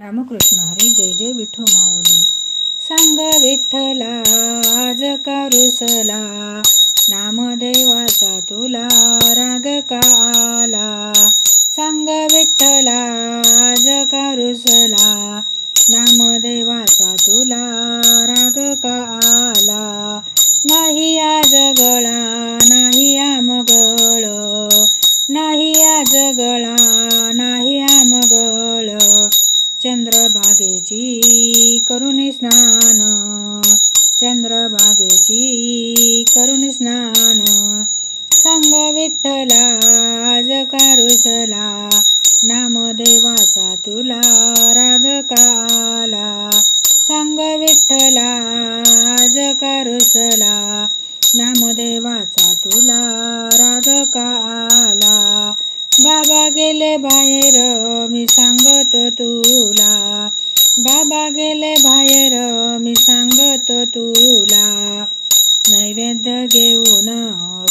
रामकृष्ण हरी जय जय विठो माऊली. सांग विठ्ठला आज कारुसला. नामदेवाचा तुला राग का आला सांग विठ्ठला आज कारुसला. नामदेवाचा तुला राग का चंद्रभागेची करुणी स्नान. चंद्रभागेची करुणी स्नान. सांग विठ्ठला आज कारुसला नामदेवाचा तुला राग काला. सांग विठ्ठला आज कारुसला नामदेवाचा तुला राग काला. बाबा गेले बाहेर मी सांगतो तुला. बाबा गेले बाहेर मी सांगतो तुला. नैवेद्य घेऊन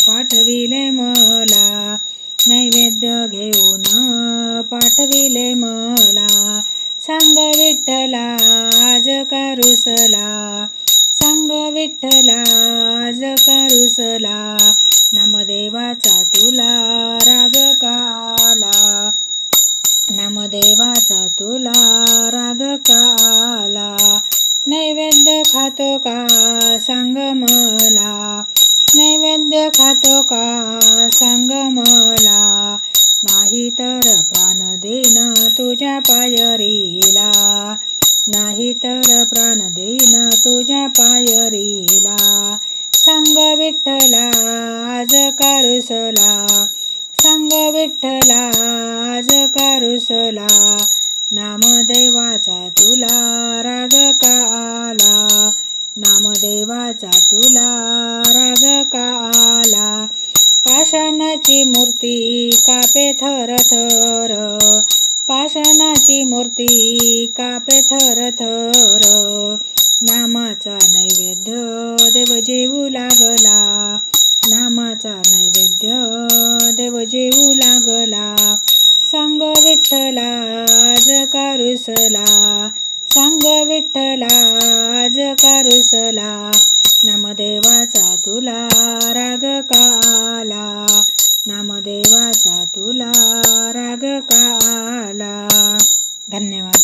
पाठविले मला. नैवेद्य घेऊन पाठविले मला. सांग विठ्ठला आज कारुसला. सांग विठ्ठला आज कारुसला. नामदेवाचा नामदेवाचा तुला राग काला. नैवेद्य खातो का सांग मला. नैवेद्य खातो का सांग मला. नाही तर प्राण देन तुझ्या पायरीला. नाही तर प्राण देन तुझ्या पायरीला. सांग विठ्ठला आज कारुसला. सांग विठ्ठला आज कारुसला नामदेवाचा तुला राग का आला? नामदेवाचा तुला राग का आला? पाषाणाची मूर्ती कापे थर थर पाषाणाची मूर्ती कापे थर थर. नामाचा नैवेद्य देव जेवू लागला. नैवेद्य जेवू लागला सांग विठ्ठला आज कारुसला सांग विठ्ठला आज कारुसला नामदेवाचा तुला राग का आला? नामदेवाचा तुला राग का आला? धन्यवाद.